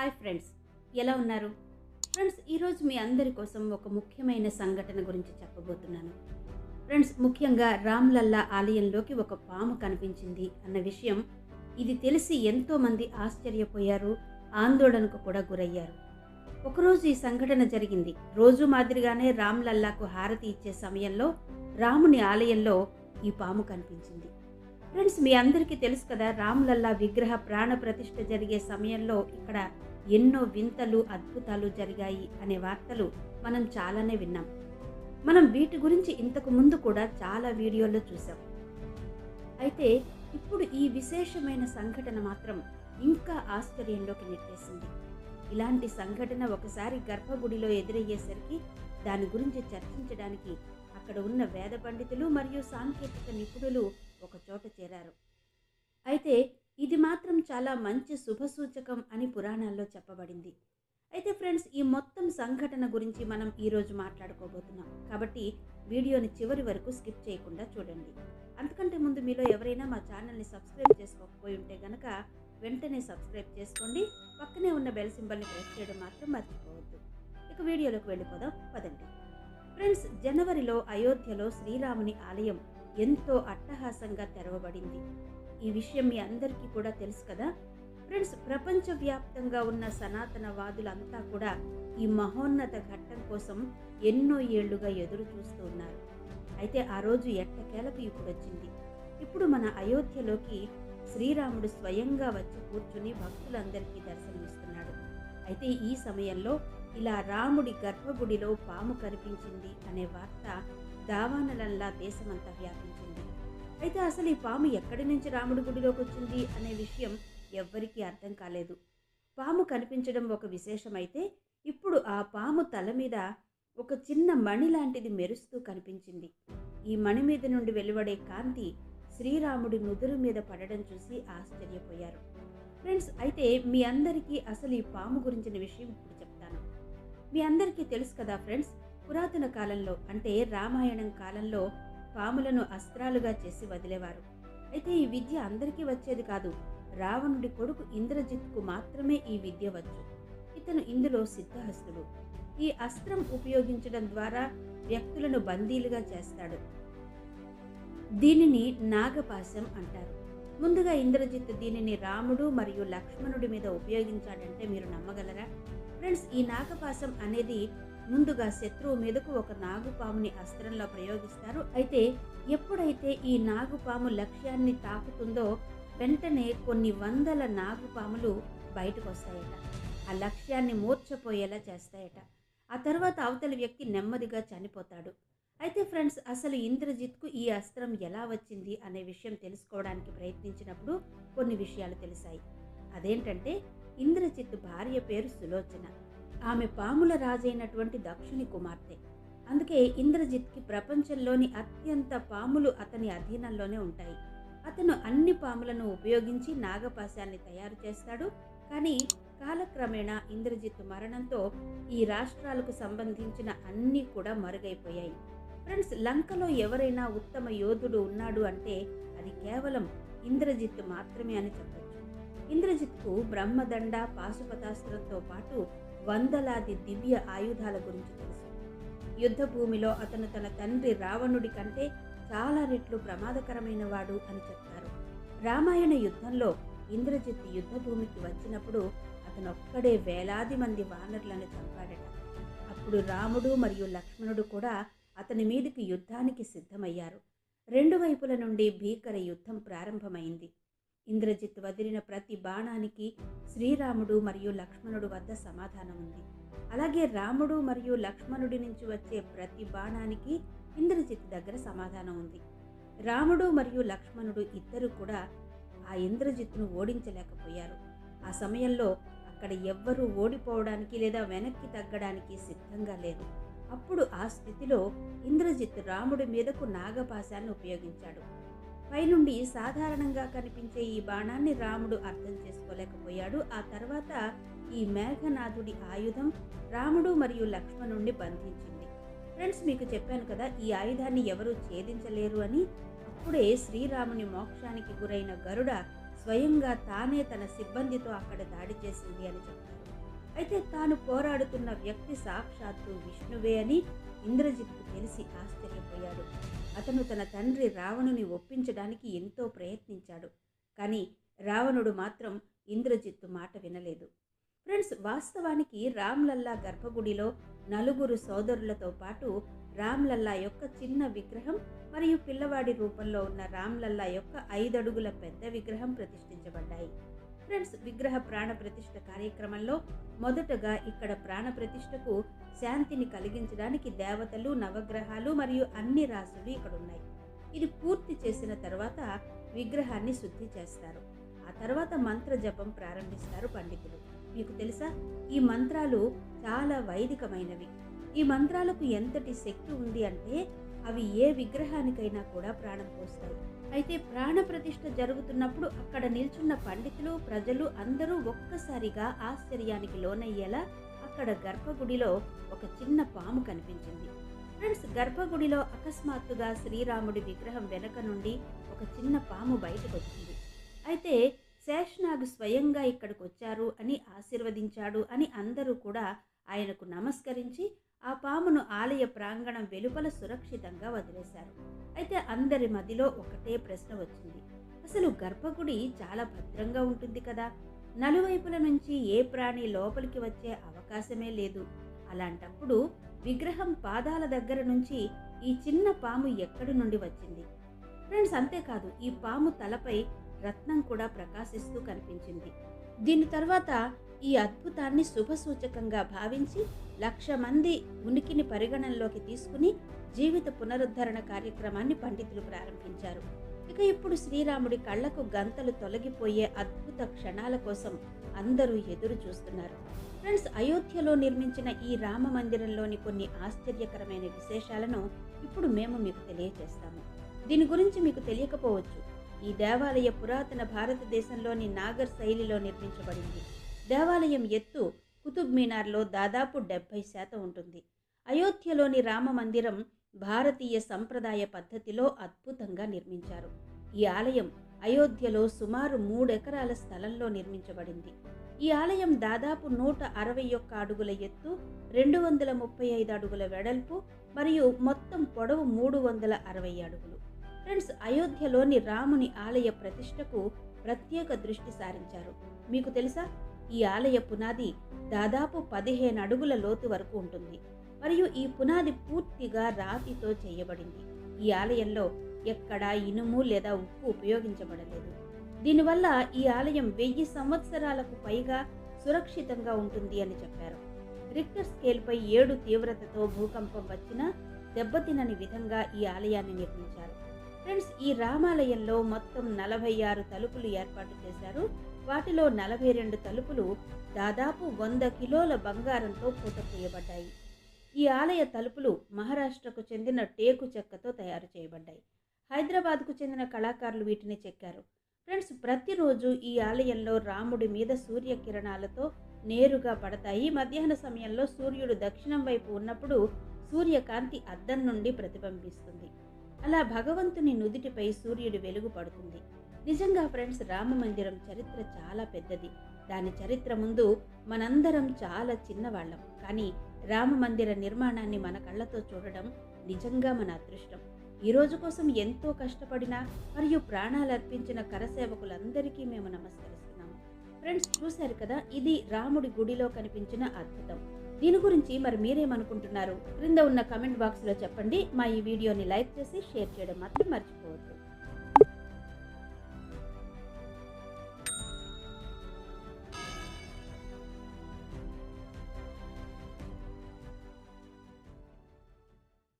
Hi friends ఎలా ఉన్నారు? Friends ఈరోజు మీ అందరి కోసం ఒక ముఖ్యమైన సంఘటన గురించి చెప్పబోతున్నాను. ఫ్రెండ్స్ ముఖ్యంగా రామ్లల్లా ఆలయంలోకి ఒక పాము కనిపించింది అన్న విషయం ఇది తెలిసి ఎంతోమంది ఆశ్చర్యపోయారు ఆందోళనకు కూడా గురయ్యారు. ఒకరోజు ఈ సంఘటన జరిగింది. రోజు మాదిరిగానే రామ్లల్లాకు హారతి ఇచ్చే సమయంలో రాముని ఆలయంలో ఈ పాము కనిపించింది. ఫ్రెండ్స్ మీ అందరికీ తెలుసు కదా రామ్లల్లా విగ్రహ ప్రాణ ప్రతిష్ఠ జరిగే సమయంలో ఇక్కడ ఎన్నో వింతలు అద్భుతాలు జరిగాయి అనే వార్తలు మనం చాలానే విన్నాం. మనం వీటి గురించి ఇంతకు ముందు కూడా చాలా వీడియోల్లో చూసాం అయితే ఇప్పుడు ఈ విశేషమైన సంఘటన మాత్రం ఇంకా ఆశ్చర్యంలోకి నెట్టేసింది. ఇలాంటి సంఘటన ఒకసారి గర్భగుడిలో ఎదురయ్యేసరికి దాని గురించి చర్చించడానికి అక్కడ ఉన్న వేద పండితులు మరియు సాంకేతిక నిపుణులు ఒక చోట చేరారు. అయితే ఇది మాత్రం చాలా మంచి శుభసూచకం అని పురాణాల్లో చెప్పబడింది. అయితే ఫ్రెండ్స్ ఈ మొత్తం సంఘటన గురించి మనం ఈరోజు మాట్లాడుకోబోతున్నాం. కాబట్టి వీడియోని చివరి వరకు స్కిప్ చేయకుండా చూడండి. అంతకంటే ముందు మీలో ఎవరైనా మా ఛానల్ని సబ్స్క్రైబ్ చేసుకోకపోయి ఉంటే గనక వెంటనే సబ్స్క్రైబ్ చేసుకోండి. పక్కనే ఉన్న బెల్ సింబల్ని ప్రెస్ చేయడం మాత్రం మర్చిపోవద్దు. ఇక వీడియోలోకి వెళ్ళిపోదాం. పదండి. ఫ్రెండ్స్ జనవరిలో అయోధ్యలో శ్రీరాముని ఆలయం ఎంతో అట్టహాసంగా తెరవబడింది. ఈ విషయం మీ అందరికీ కూడా తెలుసు కదా. ఫ్రెండ్స్ ప్రపంచవ్యాప్తంగా ఉన్న సనాతనవాదులంతా కూడా ఈ మహోన్నత ఘట్టం కోసం ఎన్నో ఏళ్ళుగా ఎదురు చూస్తూ ఉన్నారు. అయితే ఆ రోజు ఎట్టకేలకు ఇప్పుడు వచ్చింది? ఇప్పుడు మన అయోధ్యలోకి శ్రీరాముడు స్వయంగా వచ్చి కూర్చుని భక్తులందరికీ దర్శనమిస్తున్నాడు. అయితే ఈ సమయంలో ఇలా రాముడి గర్భగుడిలో పాము కనిపించింది అనే వార్త దావానలంలా దేశమంతా వ్యాపించింది. అయితే అసలు ఈ పాము ఎక్కడి నుంచి రాముడి గుడిలోకి వచ్చింది అనే విషయం ఎవ్వరికీ అర్థం కాలేదు. పాము కనిపించడం ఒక విశేషమైతే ఇప్పుడు ఆ పాము తల మీద ఒక చిన్న మణి లాంటిది మెరుస్తూ కనిపించింది. ఈ మణి మీద నుండి వెలువడే కాంతి శ్రీరాముడి నుదురు మీద పడడం చూసి ఆశ్చర్యపోయారు. ఫ్రెండ్స్ అయితే మీ అందరికీ అసలు ఈ పాము గురించిన విషయం ఇప్పుడు చెప్తాను. మీ అందరికీ తెలుసు కదా ఫ్రెండ్స్ పురాతన కాలంలో అంటే రామాయణం కాలంలో పాములను అస్త్రాలుగా చేసి వదిలేవారు. అయితే ఈ విద్య అందరికీ వచ్చేది కాదు. రావణుడి కొడుకు ఇంద్రజిత్కు మాత్రమే ఈ విద్య వచ్చు. ఇతను ఇందులో సిద్ధహస్తుడు. ఈ అస్త్రం ఉపయోగించడం ద్వారా వ్యక్తులను బందీలుగా చేస్తాడు. దీనిని నాగపాశం అంటారు. ముందుగా ఇంద్రజిత్ దీనిని రాముడు మరియు లక్ష్మణుడి మీద ఉపయోగించాడంటే మీరు నమ్మగలరా? ఫ్రెండ్స్ ఈ నాగపాశం అనేది ముందుగా శత్రువు మీదకు ఒక నాగుపాముని అస్త్రంలో ప్రయోగిస్తారు. అయితే ఎప్పుడైతే ఈ నాగుపాము లక్ష్యాన్ని తాకుతుందో వెంటనే కొన్ని వందల నాగుపాములు బయటకు వస్తాయట ఆ లక్ష్యాన్ని మూర్చపోయేలా చేస్తాయట. ఆ తర్వాత అవతల వ్యక్తి నెమ్మదిగా చనిపోతాడు. అయితే ఫ్రెండ్స్ అసలు ఇంద్రజిత్కు ఈ అస్త్రం ఎలా వచ్చింది అనే విషయం తెలుసుకోవడానికి ప్రయత్నించినప్పుడు కొన్ని విషయాలు తెలిసాయి. అదేంటంటే ఇంద్రజిత్ భార్య పేరు సులోచన. ఆమె పాముల రాజైనటువంటి దక్షుని కుమార్తె. అందుకే ఇంద్రజిత్కి ప్రపంచంలోని అత్యంత పాములు అతని అధీనంలోనే ఉంటాయి. అతను అన్ని పాములను ఉపయోగించి నాగపాశాన్ని తయారు చేస్తాడు. కానీ కాలక్రమేణా ఇంద్రజిత్ మరణంతో ఈ రాష్ట్రాలకు సంబంధించిన అన్నీ కూడా మరుగైపోయాయి. ఫ్రెండ్స్ లంకలో ఎవరైనా ఉత్తమ యోధుడు ఉన్నాడు అంటే అది కేవలం ఇంద్రజిత్ మాత్రమే అని చెప్పచ్చు. ఇంద్రజిత్కు బ్రహ్మదండ పాశుపతాస్త్రంతో పాటు వందలాది దివ్య ఆయుధాల గురించి తెలుసు. యుద్ధ భూమిలో అతను తన తండ్రి రావణుడి కంటే చాలా రెట్లు ప్రమాదకరమైన వాడు అని చెప్తారు. రామాయణ యుద్ధంలో ఇంద్రజిత్ యుద్ధ భూమికి వచ్చినప్పుడు అతను ఒక్కడే వేలాది మంది వానరులను చంపాడట. అప్పుడు రాముడు మరియు లక్ష్మణుడు కూడా అతని మీదకి యుద్ధానికి సిద్ధమయ్యారు. రెండు వైపుల నుండి భీకర యుద్ధం ప్రారంభమైంది. ఇంద్రజిత్ వదిలిన ప్రతి బాణానికి శ్రీరాముడు మరియు లక్ష్మణుడు వద్ద సమాధానం ఉంది అలాగే రాముడు మరియు లక్ష్మణుడి నుంచి వచ్చే ప్రతి బాణానికి ఇంద్రజిత్ దగ్గర సమాధానం ఉంది రాముడు మరియు లక్ష్మణుడు ఇద్దరు కూడా ఆ ఇంద్రజిత్ను ఓడించలేకపోయారు. ఆ సమయంలో అక్కడ ఎవ్వరూ ఓడిపోవడానికి లేదా వెనక్కి తగ్గడానికి సిద్ధంగా లేరు అప్పుడు ఆ స్థితిలో ఇంద్రజిత్ రాముడి మీదకు నాగపాశాన్ని ఉపయోగించాడు. పైనుండి సాధారణంగా కనిపించే ఈ బాణాన్ని రాముడు అర్థం చేసుకోలేకపోయాడు. ఆ తర్వాత ఈ మేఘనాథుడి ఆయుధం రాముడు మరియు లక్ష్మణుణ్ణి బంధించింది. ఫ్రెండ్స్ మీకు చెప్పాను కదా ఈ ఆయుధాన్ని ఎవరూ ఛేదించలేరు అని. అప్పుడే శ్రీరాముని మోక్షానికి గురైన గరుడ స్వయంగా తానే తన సిబ్బందితో అక్కడ దాడి చేసింది అని చెప్పారు. అయితే తాను పోరాడుతున్న వ్యక్తి సాక్షాత్తు విష్ణువే అని ఇంద్రజిత్కు తెలిసి ఆశ్చర్యపోయాడు. అతను తన తండ్రి రావణుని ఒప్పించడానికి ఎంతో ప్రయత్నించాడు. కానీ రావణుడు మాత్రం ఇంద్రజిత్తు మాట వినలేదు. ఫ్రెండ్స్ వాస్తవానికి రామ్లల్లా గర్భగుడిలో నలుగురు సోదరులతో పాటు రామ్లల్లా యొక్క చిన్న విగ్రహం మరియు పిల్లవాడి రూపంలో ఉన్న రామ్లల్లా యొక్క ఐదడుగుల పెద్ద విగ్రహం ప్రతిష్ఠించబడ్డాయి. ఫ్రెండ్స్ విగ్రహ ప్రాణ ప్రతిష్ఠ కార్యక్రమంలో మొదటగా ఇక్కడ ప్రాణ ప్రతిష్ఠకు శాంతిని కలిగించడానికి దేవతలు నవగ్రహాలు మరియు అన్ని రాసులు ఇక్కడ ఉన్నాయి. ఇది పూర్తి చేసిన తర్వాత విగ్రహాన్ని శుద్ధి చేస్తారు. ఆ తర్వాత మంత్ర జపం ప్రారంభిస్తారు పండితులు. మీకు తెలుసా? ఈ మంత్రాలు చాలా వైదికమైనవి. ఈ మంత్రాలకు ఎంతటి శక్తి ఉంది అంటే అవి ఏ విగ్రహానికైనా కూడా ప్రాణం పోస్తాయి. అయితే ప్రాణ ప్రతిష్ఠ జరుగుతున్నప్పుడు అక్కడ నిల్చున్న పండితులు ప్రజలు అందరూ ఒక్కసారిగా ఆశ్చర్యానికి లోనయ్యేలా అక్కడ గర్భగుడిలో ఒక చిన్న పాము కనిపించింది. ఫ్రెండ్స్ గర్భగుడిలో అకస్మాత్తుగా శ్రీరాముడి విగ్రహం వెనక నుండి ఒక చిన్న పాము బయటకు వచ్చింది అయితే శేషనాగ్ స్వయంగా ఇక్కడికి వచ్చారు అని ఆశీర్వదించాడు అని అందరూ కూడా ఆయనకు నమస్కరించి ఆ పామును ఆలయ ప్రాంగణం వెలుపల సురక్షితంగా వదిలేశారు. అయితే అందరి మదిలో ఒకటే ప్రశ్న వచ్చింది. అసలు గర్భగుడి చాలా భద్రంగా ఉంటుంది కదా? నలువైపుల నుంచి ఏ ప్రాణి లోపలికి వచ్చే అవకాశమే లేదు. అలాంటప్పుడు విగ్రహం పాదాల దగ్గర నుంచి ఈ చిన్న పాము ఎక్కడి నుండి వచ్చింది? ఫ్రెండ్స్ అంతేకాదు ఈ పాము తలపై రత్నం కూడా ప్రకాశిస్తూ కనిపించింది. దీని తర్వాత ఈ అద్భుతాన్ని శుభసూచకంగా భావించి లక్ష మంది ఉనికిని పరిగణనలోకి తీసుకుని జీవిత పునరుద్ధరణ కార్యక్రమాన్ని పండితులు ప్రారంభించారు. ఇక ఇప్పుడు శ్రీరాముడి కళ్ళకు గంతలు తొలగిపోయే అద్భుత క్షణాల కోసం అందరూ ఎదురు చూస్తున్నారు. ఫ్రెండ్స్ అయోధ్యలో నిర్మించిన ఈ రామ మందిరంలోని కొన్ని ఆశ్చర్యకరమైన విశేషాలను ఇప్పుడు మేము మీకు తెలియజేస్తాము. దీని గురించి మీకు తెలియకపోవచ్చు. ఈ దేవాలయ పురాతన భారతదేశంలోని నాగర్ శైలిలో నిర్మించబడింది. దేవాలయం ఎత్తు కుతుబ్ మీనార్లో దాదాపు డెబ్బై శాతం ఉంటుంది. అయోధ్యలోని రామ మందిరం భారతీయ సంప్రదాయ పద్ధతిలో అద్భుతంగా నిర్మించారు. ఈ ఆలయం అయోధ్యలో సుమారు మూడెకరాల స్థలంలో నిర్మించబడింది. ఈ ఆలయం దాదాపు నూట అరవై ఒక్క అడుగుల ఎత్తు రెండు వందల ముప్పై ఐదు అడుగుల వెడల్పు మరియు మొత్తం పొడవు మూడు వందల అరవై అడుగులు. ఫ్రెండ్స్ అయోధ్యలోని రాముని ఆలయ ప్రతిష్టకు ప్రత్యేక దృష్టి సారించారు. మీకు తెలుసా? ఈ ఆలయ పునాది దాదాపు పదిహేను అడుగుల లోతు వరకు ఉంటుంది. మరియు ఈ పునాది పూర్తిగా రాతితో చేయబడింది. ఈ ఆలయంలో ఎక్కడా ఇనుము లేదా ఉప్పు ఉపయోగించబడలేదు. దీనివల్ల ఈ ఆలయం వెయ్యి సంవత్సరాలకు పైగా సురక్షితంగా ఉంటుంది అని చెప్పారు. రిక్టర్ స్కేల్పై ఏడు తీవ్రతతో భూకంపం వచ్చినా దెబ్బతినని విధంగా ఈ ఆలయాన్ని నిర్మించారు. ఫ్రెండ్స్ ఈ రామాలయంలో మొత్తం నలభై ఆరు తలుపులు ఏర్పాటు చేశారు. వాటిలో నలభై రెండు తలుపులు దాదాపు వంద కిలోల బంగారంతో పూతపూయబడ్డాయి ఈ ఆలయ తలుపులు మహారాష్ట్రకు చెందిన టేకు చెక్కతో తయారు చేయబడ్డాయి. హైదరాబాద్కు చెందిన కళాకారులు వీటిని చెక్కారు. ఫ్రెండ్స్ ప్రతిరోజు ఈ ఆలయంలో రాముడి మీద సూర్యకిరణాలతో నేరుగా పడతాయి. మధ్యాహ్న సమయంలో సూర్యుడు దక్షిణం వైపు ఉన్నప్పుడు సూర్యకాంతి అద్దం నుండి ప్రతిబింబిస్తుంది. అలా భగవంతుని నుదిటిపై సూర్యుడి వెలుగు పడుతుంది. నిజంగా ఫ్రెండ్స్ రామ మందిరం చరిత్ర చాలా పెద్దది. దాని చరిత్ర ముందు మనందరం చాలా చిన్నవాళ్ళం. కానీ రామ మందిర నిర్మాణాన్ని మన కళ్ళతో చూడడం నిజంగా మన అదృష్టం. ఈ రోజు కోసం ఎంతో కష్టపడిన మరియు ప్రాణాలు అర్పించిన కరసేవకులందరికీ మేము నమస్కరిస్తున్నాము. ఫ్రెండ్స్ చూశారు కదా ఇది రాముడి గుడిలో కనిపించిన అద్భుతం. దీని గురించి మరి మీరేమనుకుంటున్నారు? క్రింద ఉన్న కమెంట్ బాక్స్లో చెప్పండి. మా ఈ వీడియోని లైక్ చేసి షేర్ చేయడం మాత్రం మర్చిపోవద్దు.